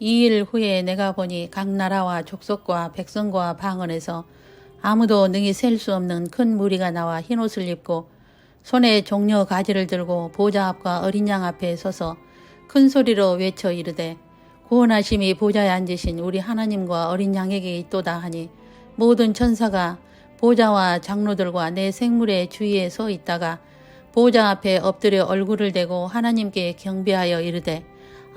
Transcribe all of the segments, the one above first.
이일 후에 내가 보니 각 나라와 족속과 백성과 방언에서 아무도 능히 셀 수 없는 큰 무리가 나와 흰옷을 입고 손에 종려 가지를 들고 보좌 앞과 어린 양 앞에 서서 큰 소리로 외쳐 이르되 구원하심이 보좌에 앉으신 우리 하나님과 어린 양에게 있도다 하니 모든 천사가 보좌와 장로들과 내 생물의 주위에 서 있다가 보좌 앞에 엎드려 얼굴을 대고 하나님께 경배하여 이르되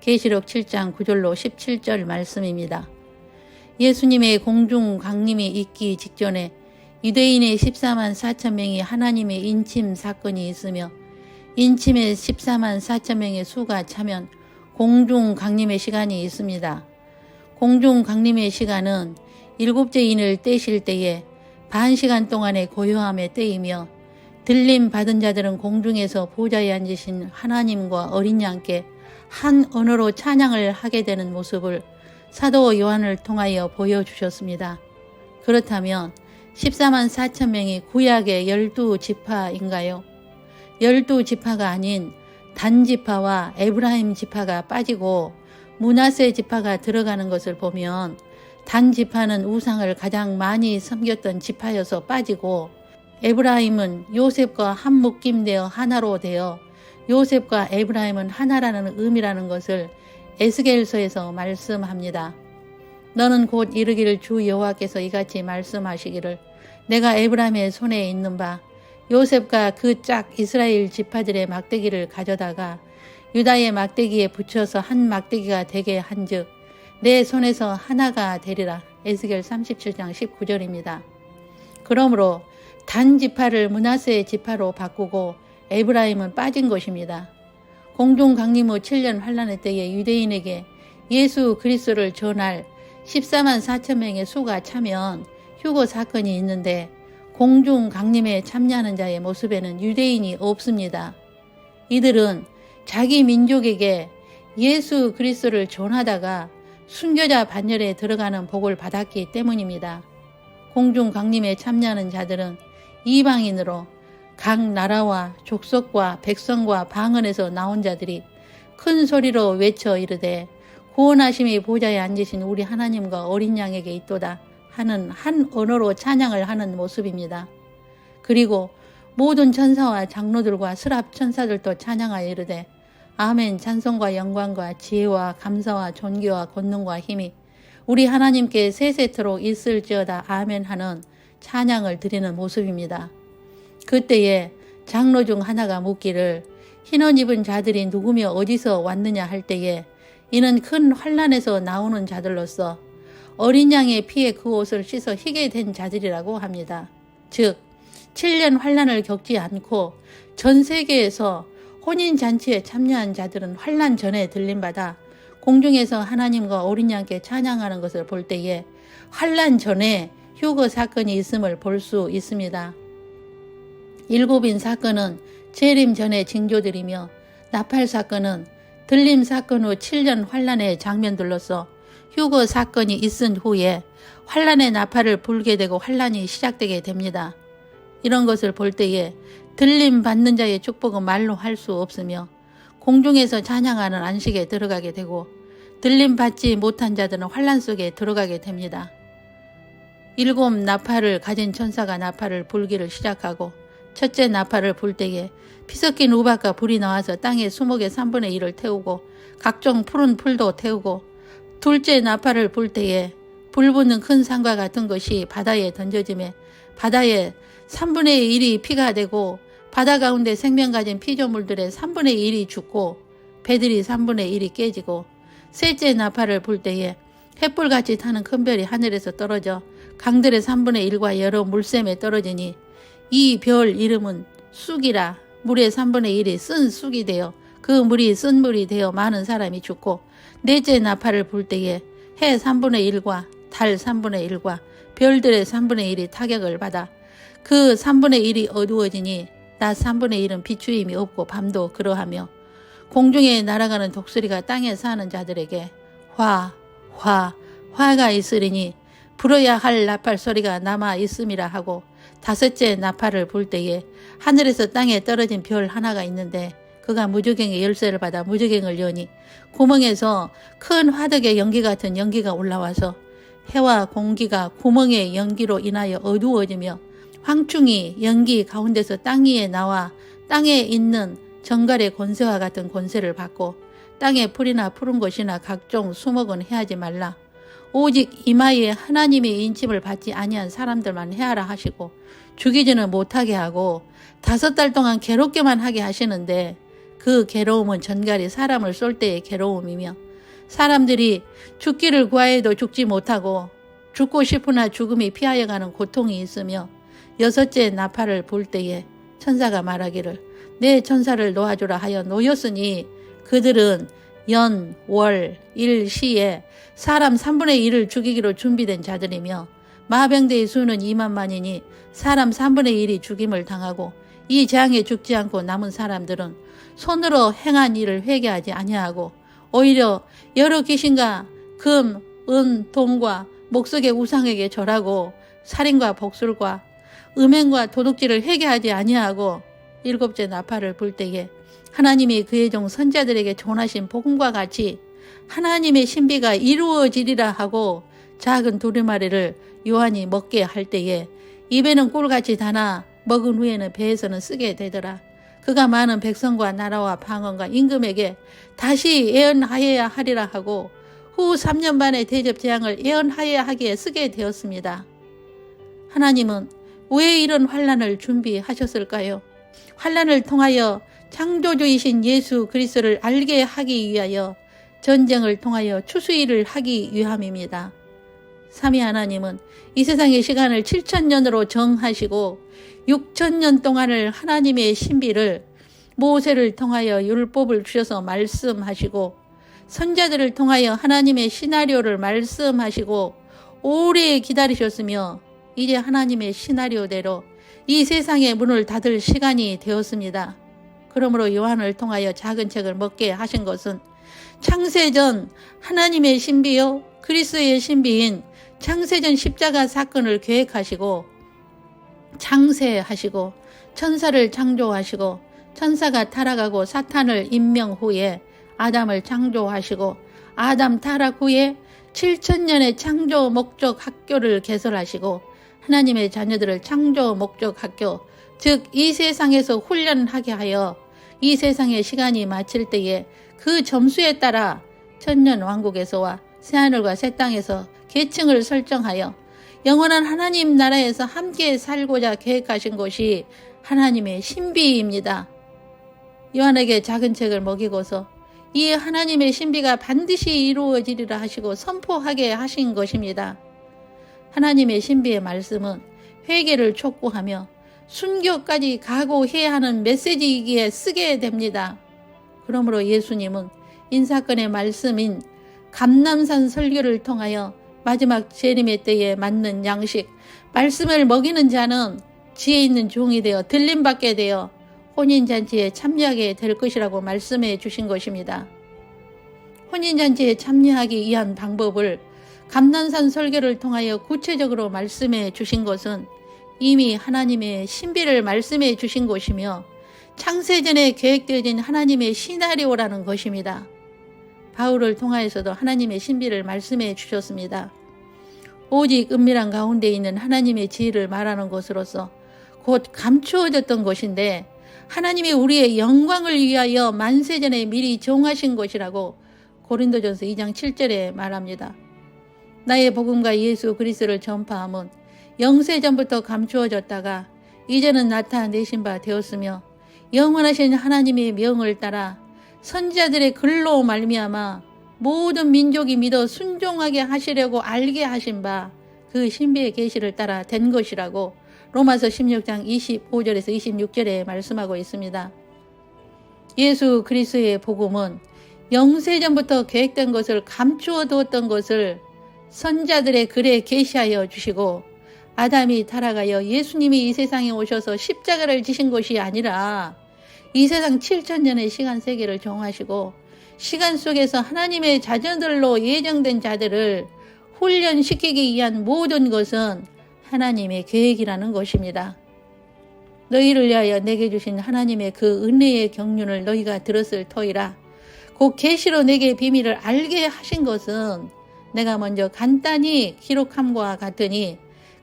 계시록 7장 9절로 17절 말씀입니다. 예수님의 공중 강림이 있기 직전에 유대인의 14만 4천 명이 하나님의 인침 사건이 있으며 인침의 14만 4천 명의 수가 차면 공중 강림의 시간이 있습니다. 공중 강림의 시간은 일곱째 인을 떼실 때에 반 시간 동안의 고요함의 때이며 들림 받은 자들은 공중에서 보좌에 앉으신 하나님과 어린 양께 한 언어로 찬양을 하게 되는 모습을 사도 요한을 통하여 보여주셨습니다. 그렇다면 14만 4천 명이 구약의 열두 지파인가요? 열두 지파가 아닌 단 지파와 에브라임 지파가 빠지고 문하세 지파가 들어가는 것을 보면 단 지파는 우상을 가장 많이 섬겼던 지파여서 빠지고 에브라임은 요셉과 한 묶임되어 하나로 되어 요셉과 에브라임은 하나라는 의미라는 것을 에스겔서에서 말씀합니다. 너는 곧 이르기를 주 여호와께서 이같이 말씀하시기를 내가 에브라임의 손에 있는 바 요셉과 그 짝 이스라엘 지파들의 막대기를 가져다가 유다의 막대기에 붙여서 한 막대기가 되게 한즉 내 손에서 하나가 되리라. 에스겔 37장 19절입니다. 그러므로 단 지파를 문하세의 지파로 바꾸고 에브라임은 빠진 것입니다. 공중 강림 후 7년 환란의 때에 유대인에게 예수 그리스도를 전할 14만 4천 명의 수가 차면 휴거 사건이 있는데 공중 강림에 참여하는 자의 모습에는 유대인이 없습니다. 이들은 자기 민족에게 예수 그리스도를 전하다가 순교자 반열에 들어가는 복을 받았기 때문입니다. 공중 강림에 참여하는 자들은 이방인으로 각 나라와 족속과 백성과 방언에서 나온 자들이 큰 소리로 외쳐 이르되 구원하심이 보좌에 앉으신 우리 하나님과 어린 양에게 있도다 하는 한 언어로 찬양을 하는 모습입니다. 그리고 모든 천사와 장로들과 스랍 천사들도 찬양하여 이르되 아멘 찬송과 영광과 지혜와 감사와 존귀와 권능과 힘이 우리 하나님께 세세토록 있을지어다 아멘 하는 찬양을 드리는 모습입니다. 그때에 장로 중 하나가 묻기를 흰옷 입은 자들이 누구며 어디서 왔느냐 할 때에 이는 큰 환란에서 나오는 자들로서 어린 양의 피에 그 옷을 씻어 희게 된 자들이라고 합니다. 즉 7년 환란을 겪지 않고 전 세계에서 혼인 잔치에 참여한 자들은 환란 전에 들림받아 공중에서 하나님과 어린 양께 찬양하는 것을 볼 때에 환란 전에 휴거 사건이 있음을 볼 수 있습니다. 일곱인 사건은 재림 전의 징조들이며 나팔 사건은 들림 사건 후 7년 환란의 장면들로서 휴거 사건이 있은 후에 환란의 나팔을 불게 되고 환란이 시작되게 됩니다. 이런 것을 볼 때에 들림 받는 자의 축복은 말로 할 수 없으며 공중에서 찬양하는 안식에 들어가게 되고 들림 받지 못한 자들은 환란 속에 들어가게 됩니다. 일곱 나팔을 가진 천사가 나팔을 불기를 시작하고 첫째 나팔을 불 때에 피 섞인 우박과 불이 나와서 땅의 수목의 3분의 1을 태우고 각종 푸른 풀도 태우고 둘째 나팔을 불 때에 불 붙는 큰 산과 같은 것이 바다에 던져짐에 바다에 3분의 1이 피가 되고 바다 가운데 생명 가진 피조물들의 3분의 1이 죽고 배들이 3분의 1이 깨지고 셋째 나팔을 불 때에 햇불같이 타는 큰 별이 하늘에서 떨어져 강들의 3분의 1과 여러 물샘에 떨어지니 이 별 이름은 쑥이라. 물의 3분의 1이 쓴 쑥이 되어 그 물이 쓴 물이 되어 많은 사람이 죽고 넷째 나팔을 불 때에 해 3분의 1과 달 3분의 1과 별들의 3분의 1이 타격을 받아 그 3분의 1이 어두워지니 낮 3분의 1은 비추임이 없고 밤도 그러하며 공중에 날아가는 독수리가 땅에 사는 자들에게 화, 화, 화가 있으리니 불어야 할 나팔 소리가 남아 있음이라 하고 다섯째 나팔을 불 때에 하늘에서 땅에 떨어진 별 하나가 있는데 그가 무저갱의 열쇠를 받아 무저갱을 여니 구멍에서 큰 화덕의 연기 같은 연기가 올라와서 해와 공기가 구멍의 연기로 인하여 어두워지며 황충이 연기 가운데서 땅 위에 나와 땅에 있는 정갈의 권세와 같은 권세를 받고 땅에 풀이나 푸른 것이나 각종 수목은 해하지 말라. 오직 이마에 하나님의 인침을 받지 아니한 사람들만 해하라 하시고 죽이지는 못하게 하고 다섯 달 동안 괴롭게만 하게 하시는데 그 괴로움은 전갈이 사람을 쏠 때의 괴로움이며 사람들이 죽기를 구하여도 죽지 못하고 죽고 싶으나 죽음이 피하여 가는 고통이 있으며 여섯째 나팔을 불 때에 천사가 말하기를 내 천사를 놓아주라 하여 놓였으니 그들은 연, 월, 일, 시에 사람 3분의 1을 죽이기로 준비된 자들이며 마병대의 수는 2만만이니 사람 3분의 1이 죽임을 당하고 이 재앙에 죽지 않고 남은 사람들은 손으로 행한 일을 회개하지 아니하고 오히려 여러 귀신과 금, 은, 동과 목석의 우상에게 절하고 살인과 복술과 음행과 도둑질을 회개하지 아니하고 일곱째 나팔을 불 때에 하나님이 그의 종 선자들에게 전하신 복음과 같이 하나님의 신비가 이루어지리라 하고 작은 두루마리를 요한이 먹게 할 때에 입에는 꿀같이 달아 먹은 후에는 배에서는 쓰게 되더라. 그가 많은 백성과 나라와 방언과 임금에게 다시 예언하여야 하리라 하고 후 3년 반의 대접 재앙을 예언하여야 하기에 쓰게 되었습니다. 하나님은 왜 이런 환란을 준비하셨을까요? 환란을 통하여 창조주이신 예수 그리스도를 알게 하기 위하여 전쟁을 통하여 추수일을 하기 위함입니다. 삼위 하나님은 이 세상의 시간을 7천년으로 정하시고 6천년 동안을 하나님의 신비를 모세를 통하여 율법을 주셔서 말씀하시고 선자들을 통하여 하나님의 시나리오를 말씀하시고 오래 기다리셨으며 이제 하나님의 시나리오대로 이 세상의 문을 닫을 시간이 되었습니다. 그러므로 요한을 통하여 작은 책을 먹게 하신 것은 창세전 하나님의 신비요 그리스의 신비인 창세전 십자가 사건을 계획하시고 창세하시고 천사를 창조하시고 천사가 타락하고 사탄을 임명 후에 아담을 창조하시고 아담 타락 후에 7천년의 창조 목적 학교를 개설하시고 하나님의 자녀들을 창조 목적 학교 즉 이 세상에서 훈련하게 하여 이 세상의 시간이 마칠 때에 그 점수에 따라 천년 왕국에서와 새하늘과 새 땅에서 계층을 설정하여 영원한 하나님 나라에서 함께 살고자 계획하신 것이 하나님의 신비입니다. 요한에게 작은 책을 먹이고서 이 하나님의 신비가 반드시 이루어지리라 하시고 선포하게 하신 것입니다. 하나님의 신비의 말씀은 회개를 촉구하며 순교까지 각오해야 하는 메시지이기에 쓰게 됩니다. 그러므로 예수님은 인사건의 말씀인 감남산 설교를 통하여 마지막 재림의 때에 맞는 양식, 말씀을 먹이는 자는 지혜 있는 종이 되어 들림받게 되어 혼인잔치에 참여하게 될 것이라고 말씀해 주신 것입니다. 혼인잔치에 참여하기 위한 방법을 감난산 설교를 통하여 구체적으로 말씀해 주신 것은 이미 하나님의 신비를 말씀해 주신 것이며 창세전에 계획되어진 하나님의 시나리오라는 것입니다. 바울을 통하여서도 하나님의 신비를 말씀해 주셨습니다. 오직 은밀한 가운데 있는 하나님의 지혜를 말하는 것으로서 곧 감추어졌던 것인데 하나님이 우리의 영광을 위하여 만세전에 미리 정하신 것이라고 고린도전서 2장 7절에 말합니다. 나의 복음과 예수 그리스도를 전파함은 영세 전부터 감추어졌다가 이제는 나타내신 바 되었으며 영원하신 하나님의 명을 따라 선지자들의 글로 말미암아 모든 민족이 믿어 순종하게 하시려고 알게 하신 바 그 신비의 계시를 따라 된 것이라고 로마서 16장 25절에서 26절에 말씀하고 있습니다. 예수 그리스도의 복음은 영세전부터 계획된 것을 감추어 두었던 것을 선자들의 글에 계시하여 주시고 아담이 타락하여 예수님이 이 세상에 오셔서 십자가를 지신 것이 아니라 이 세상 7천년의 시간 세계를 정하시고 시간 속에서 하나님의 자녀들로 예정된 자들을 훈련시키기 위한 모든 것은 하나님의 계획이라는 것입니다. 너희를 위하여 내게 주신 하나님의 그 은혜의 경륜을 너희가 들었을 터이라. 곧 계시로 내게 비밀을 알게 하신 것은 내가 먼저 간단히 기록함과 같으니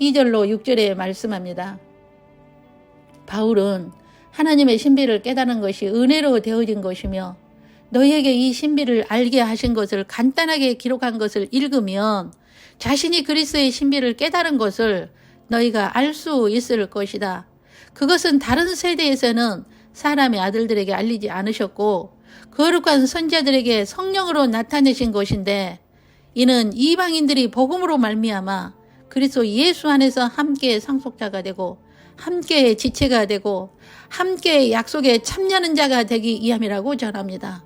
2절로 6절에 말씀합니다. 바울은 하나님의 신비를 깨닫는 것이 은혜로 되어진 것이며 너희에게 이 신비를 알게 하신 것을 간단하게 기록한 것을 읽으면 자신이 그리스도의 신비를 깨달은 것을 너희가 알 수 있을 것이다. 그것은 다른 세대에서는 사람의 아들들에게 알리지 않으셨고 거룩한 선자들에게 성령으로 나타내신 것인데 이는 이방인들이 복음으로 말미암아 그리스도 예수 안에서 함께 상속자가 되고 함께 지체가 되고 함께 약속에 참여하는 자가 되기 위함이라고 전합니다.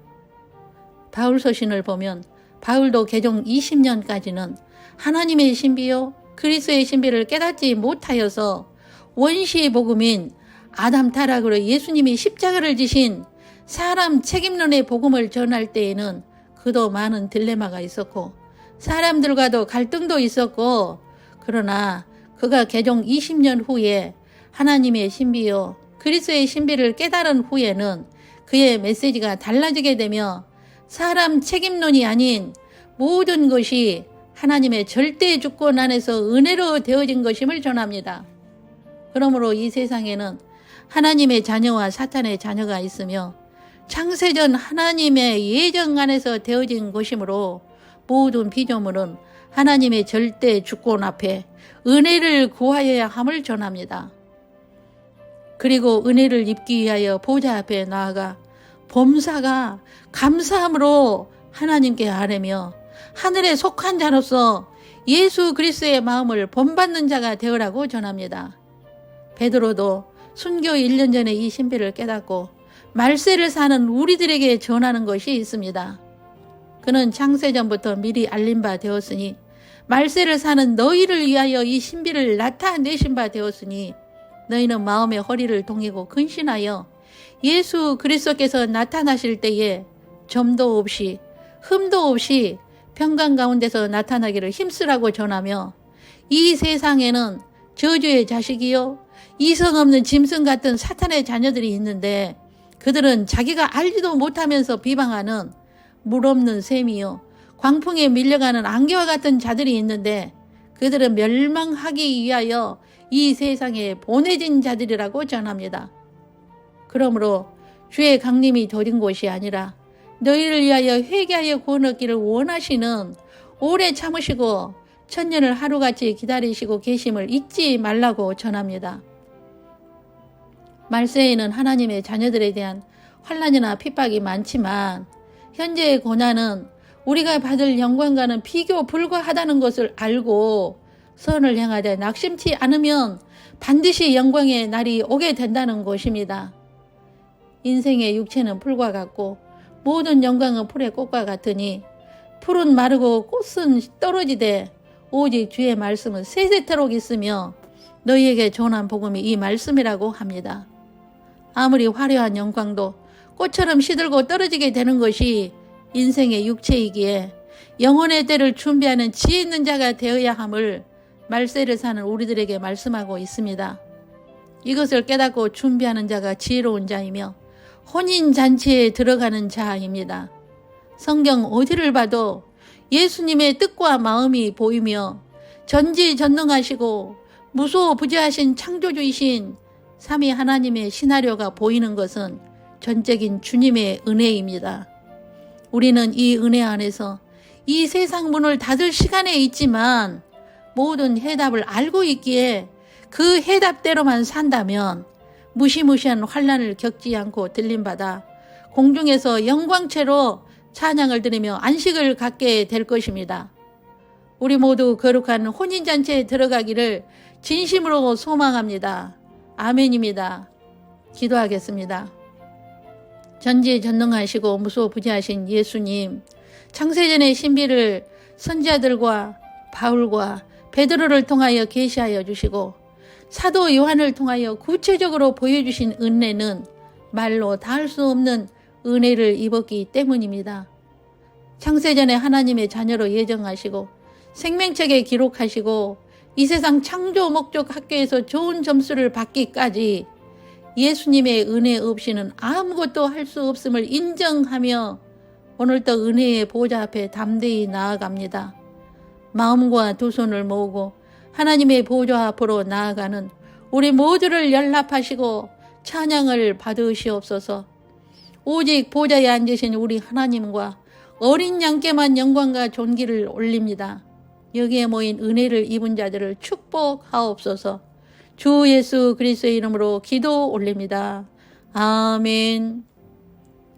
바울 서신을 보면 바울도 개종 20년까지는 하나님의 신비요 그리스도의 신비를 깨닫지 못하여서 원시 복음인 아담 타락으로 예수님이 십자가를 지신 사람 책임론의 복음을 전할 때에는 그도 많은 딜레마가 있었고 사람들과도 갈등도 있었고 그러나 그가 개종 20년 후에 하나님의 신비요 그리스도의 신비를 깨달은 후에는 그의 메시지가 달라지게 되며 사람 책임론이 아닌 모든 것이 하나님의 절대 주권 안에서 은혜로 되어진 것임을 전합니다. 그러므로 이 세상에는 하나님의 자녀와 사탄의 자녀가 있으며 창세전 하나님의 예정 안에서 되어진 것이므로 모든 피조물은 하나님의 절대 주권 앞에 은혜를 구하여야 함을 전합니다. 그리고 은혜를 입기 위하여 보좌 앞에 나아가 범사가 감사함으로 하나님께 아뢰며 하늘에 속한 자로서 예수 그리스도의 마음을 본받는 자가 되으라고 전합니다. 베드로도 순교 1년 전에 이 신비를 깨닫고 말세를 사는 우리들에게 전하는 것이 있습니다. 그는 창세전부터 미리 알린 바 되었으니 말세를 사는 너희를 위하여 이 신비를 나타내신 바 되었으니 너희는 마음의 허리를 동이고 근신하여 예수 그리스도께서 나타나실 때에 점도 없이 흠도 없이 평강 가운데서 나타나기를 힘쓰라고 전하며 이 세상에는 저주의 자식이요 이성 없는 짐승 같은 사탄의 자녀들이 있는데 그들은 자기가 알지도 못하면서 비방하는 물 없는 샘이요 광풍에 밀려가는 안개와 같은 자들이 있는데 그들은 멸망하기 위하여 이 세상에 보내진 자들이라고 전합니다. 그러므로 주의 강림이 더딘 곳이 아니라 너희를 위하여 회개하여 구원 얻기를 원하시는 오래 참으시고 천년을 하루같이 기다리시고 계심을 잊지 말라고 전합니다. 말세에는 하나님의 자녀들에 대한 환란이나 핍박이 많지만 현재의 고난은 우리가 받을 영광과는 비교 불과하다는 것을 알고 선을 행하되 낙심치 않으면 반드시 영광의 날이 오게 된다는 것입니다. 인생의 육체는 풀과 같고 모든 영광은 풀의 꽃과 같으니 풀은 마르고 꽃은 떨어지되 오직 주의 말씀은 세세토록 있으며 너희에게 전한 복음이 이 말씀이라고 합니다. 아무리 화려한 영광도 꽃처럼 시들고 떨어지게 되는 것이 인생의 육체이기에 영혼의 때를 준비하는 지혜 있는 자가 되어야 함을 말세를 사는 우리들에게 말씀하고 있습니다. 이것을 깨닫고 준비하는 자가 지혜로운 자이며 혼인 잔치에 들어가는 자입니다. 성경 어디를 봐도 예수님의 뜻과 마음이 보이며 전지전능하시고 무소부지하신 창조주이신 삼위 하나님의 시나리오가 보이는 것은 전적인 주님의 은혜입니다. 우리는 이 은혜 안에서 이 세상 문을 닫을 시간에 있지만 모든 해답을 알고 있기에 그 해답대로만 산다면 무시무시한 환란을 겪지 않고 들림받아 공중에서 영광체로 찬양을 드리며 안식을 갖게 될 것입니다. 우리 모두 거룩한 혼인잔치에 들어가기를 진심으로 소망합니다. 아멘입니다. 기도하겠습니다. 전지 전능하시고 무소부지하신 예수님, 창세전의 신비를 선지자들과 바울과 베드로를 통하여 계시하여 주시고 사도 요한을 통하여 구체적으로 보여주신 은혜는 말로 닿을 수 없는 은혜를 입었기 때문입니다. 창세전에 하나님의 자녀로 예정하시고 생명책에 기록하시고 이 세상 창조 목적 학교에서 좋은 점수를 받기까지 예수님의 은혜 없이는 아무것도 할 수 없음을 인정하며 오늘도 은혜의 보좌 앞에 담대히 나아갑니다. 마음과 두 손을 모으고 하나님의 보좌 앞으로 나아가는 우리 모두를 연락하시고 찬양을 받으시옵소서. 오직 보좌에 앉으신 우리 하나님과 어린 양께만 영광과 존귀를 올립니다. 여기에 모인 은혜를 입은 자들을 축복하옵소서. 주 예수 그리스도의 이름으로 기도 올립니다. 아멘.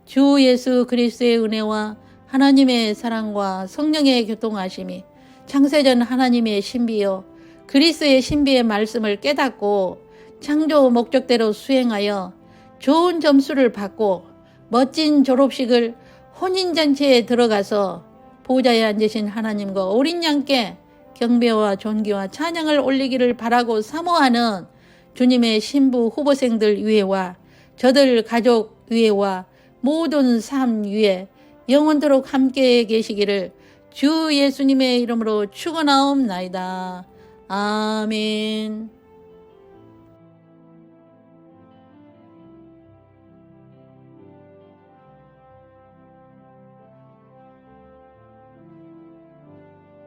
주 예수 그리스도의 은혜와 하나님의 사랑과 성령의 교통하심이 창세전 하나님의 신비요 그리스의 신비의 말씀을 깨닫고 창조 목적대로 수행하여 좋은 점수를 받고 멋진 졸업식을 혼인잔치에 들어가서 보좌에 앉으신 하나님과 어린 양께 경배와 존귀와 찬양을 올리기를 바라고 사모하는 주님의 신부 후보생들 위에와 저들 가족 위에와 모든 삶 위에 영원토록 함께 계시기를 주 예수님의 이름으로 축원하옵나이다. 아멘.